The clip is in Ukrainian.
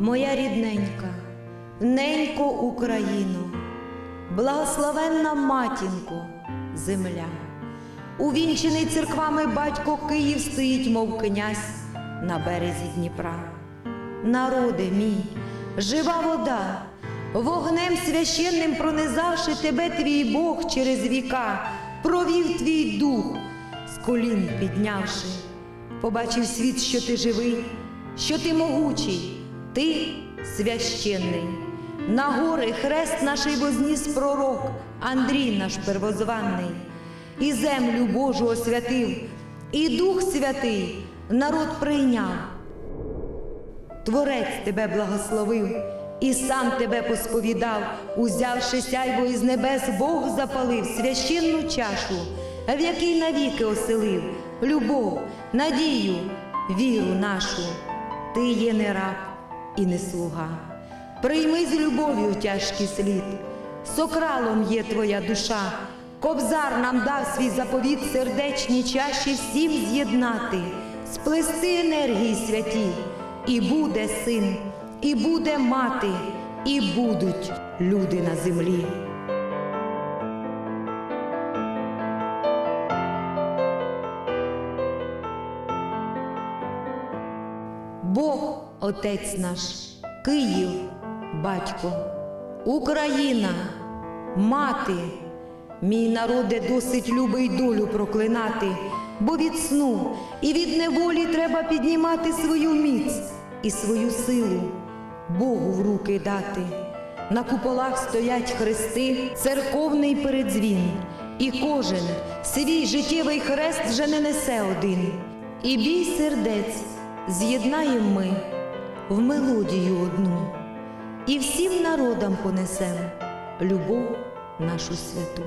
моя рідненька, ненько Україно, благословенна матінко, земля. Увінчений церквами батько Київ стоїть, мов князь на березі Дніпра. Народи мій, жива вода, вогнем священним пронизавши тебе, твій Бог через віка, провів твій дух, з колін піднявши. Побачив світ, що ти живий, що ти могучий, ти священний. На гори хрест наший возніс пророк, Андрій наш первозваний, і землю Божу освятив, і Дух Святий народ прийняв. Творець тебе благословив і сам тебе посповідав, узявши сяйво із небес, Бог запалив священну чашу, в якій навіки оселив любов, надію, віру нашу. Ти є не раб і не слуга. Прийми з любов'ю тяжкий слід, сокралом є твоя душа. Кобзар нам дав свій заповіт сердечні чаші всім з'єднати, сплести енергії святі, і буде син, і буде мати, і будуть люди на землі. Бог Отець наш, Київ, батько, Україна, мати, мій народе досить любий долю проклинати, бо від сну і від неволі треба піднімати свою міць і свою силу Богу в руки дати. На куполах стоять хрести, церковний передзвін, і кожен свій життєвий хрест вже не несе один. І бій сердець з'єднаєм ми в мелодію одну, і всім народам понесем любов нашу святу.